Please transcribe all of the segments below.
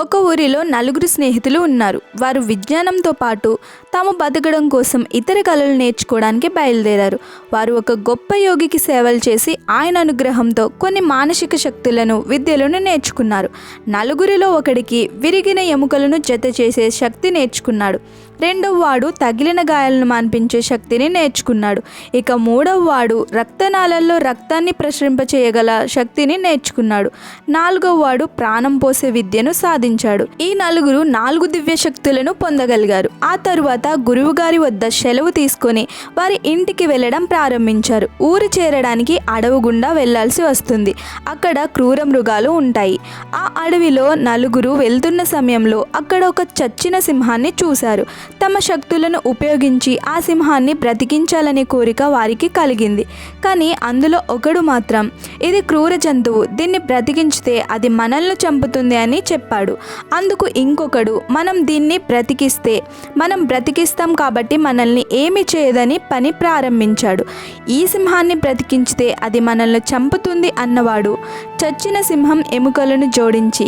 ఒక ఊరిలో నలుగురు స్నేహితులు ఉన్నారు. వారు విజ్ఞానంతో పాటు తాము బతకడం కోసం ఇతర కళలు నేర్చుకోవడానికి బయలుదేరారు. వారు ఒక గొప్ప యోగికి సేవలు చేసి ఆయన అనుగ్రహంతో కొన్ని మానసిక శక్తులను విద్యలను నేర్చుకున్నారు. నలుగురిలో ఒకడికి విరిగిన ఎముకలను జత చేసే శక్తి నేర్చుకున్నాడు. రెండవ వాడు తగిలిన గాయాలను మాన్పించే శక్తిని నేర్చుకున్నాడు. ఇక మూడవ వాడు రక్తనాళల్లో రక్తాన్ని ప్రసరింపచేయగల శక్తిని నేర్చుకున్నాడు. నాలుగవ వాడు ప్రాణం పోసే విద్యను సాధించాడు. ఈ నలుగురు నాలుగు దివ్య శక్తులను పొందగలిగారు. ఆ తరువాత గురువు గారి వద్ద సెలవు తీసుకొని వారి ఇంటికి వెళ్ళడం ప్రారంభించారు. ఊరు చేరడానికి అడవి గుండా వెళ్ళాల్సి వస్తుంది. అక్కడ క్రూర మృగాలు ఉంటాయి. ఆ అడవిలో నలుగురు వెళ్తున్న సమయంలో అక్కడ ఒక చచ్చిన సింహాన్ని చూశారు. తమ శక్తులను ఉపయోగించి ఆ సింహాన్ని బ్రతికించాలనే కోరిక వారికి కలిగింది. కానీ అందులో ఒకడు మాత్రం ఇది క్రూర జంతువు దీన్ని బ్రతికించితే అది మనల్ని చంపుతుంది అని చెప్పాడు. అందుకు ఇంకొకడు మనం దీన్ని బ్రతికిస్తే మనం బ్రతికిస్తాం కాబట్టి మనల్ని ఏమి చేయదని పని ప్రారంభించాడు. ఈ సింహాన్ని బ్రతికించితే అది మనల్ని చంపుతుంది అన్నవాడు చచ్చిన సింహం ఎముకలను జోడించి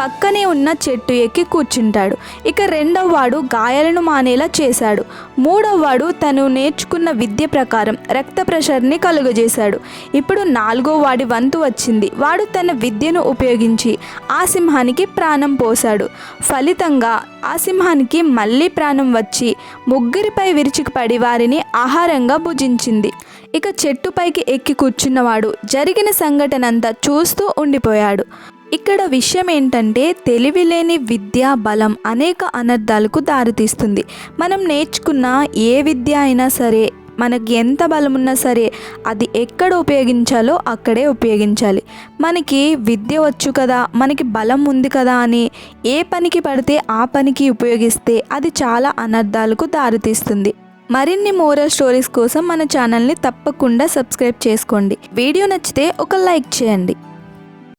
పక్కనే ఉన్న చెట్టు ఎక్కి కూర్చుంటాడు. ఇక రెండవ వాడు గాయాలను మానేలా చేశాడు. మూడవ వాడు తను నేర్చుకున్న విద్య ప్రకారం రక్త ప్రెషర్ని కలుగజేశాడు. ఇప్పుడు నాలుగో వాడి వంతు వచ్చింది. వాడు తన విద్యను ఉపయోగించి ఆ సింహానికి ప్రాణం పోశాడు. ఫలితంగా ఆ సింహానికి మళ్ళీ ప్రాణం వచ్చి ముగ్గురిపై విరుచుకుపడి వారిని ఆహారంగా భుజించింది. ఇక చెట్టుపైకి ఎక్కి కూర్చున్నవాడు జరిగిన సంఘటనంతా చూస్తూ ఉండిపోయాడు. ఇక్కడ విషయం ఏంటంటే తెలివిలేని విద్య బలం అనేక అనర్థాలకు దారితీస్తుంది. మనం నేర్చుకున్న ఏ విద్య అయినా సరే మనకి ఎంత బలం ఉన్నా సరే అది ఎక్కడ ఉపయోగించాలో అక్కడే ఉపయోగించాలి. మనకి విద్య వచ్చు కదా మనకి బలం ఉంది కదా అని ఏ పనికి పడితే ఆ పనికి ఉపయోగిస్తే అది చాలా అనర్థాలకు దారితీస్తుంది. మరిన్ని మోరల్ స్టోరీస్ కోసం మన ఛానల్ని తప్పకుండా సబ్స్క్రైబ్ చేసుకోండి. వీడియో నచ్చితే ఒక లైక్ చేయండి.